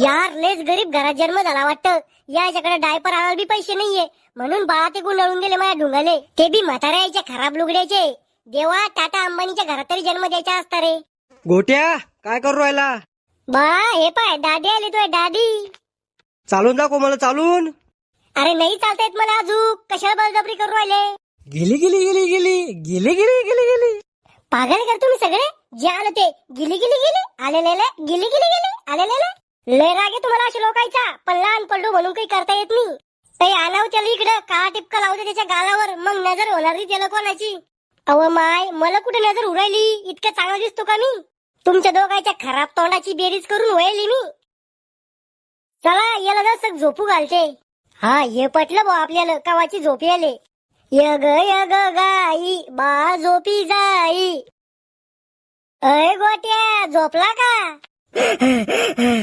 यार लेच गरीब घरात जन्म झाला वाटतं. याच्याकडे डायपर आणायला बी पैसे नाहीये. म्हणून बाळा ते गुंडाळून गेले माझ्या ढुंगाले. ते बी म्हाताऱ्याच्या खराब लुगड्याचे. देवा टाटा अंबानीच्या घरात तरी जन्म द्यायचा असता रे. गोट्या काय करू राहिला? बाळा हे पाय दादी आली तुझ्या दादी. चालून दाखव मला चालून. अरे नाही चालता येत मला अजून. कशाला बळजबरी करू राहिले? गेली गेली गेली गेली. गेली गेली गेली गेली. पागल कर तुम्ही सगळे? जे आलं ते. गिली गिली गेली. आलेले गिली गिली गेली. आलेले. लय रागे तुम्हाला अशी लोकायचा पण लहान पल्लू म्हणून काही करता येत नाही. ते आणाव त्याला इकडं का टिपका लावते त्याच्या गालावर. मग नजर होणार नाही त्याला कोणाची. अव माय मला कुठे नजर उरायली इतकं चांगलं दिसतो का मी? तुमच्या दोघांच्या खराब तोंडाची बेरीज करून वळली मी. चला याला जास्त झोपू घालते. हा हे पटलं भाऊ आपल्याला कवाची झोपी आले यग यग गाई बा झोपी जाई. अय गोट्या झोपला का?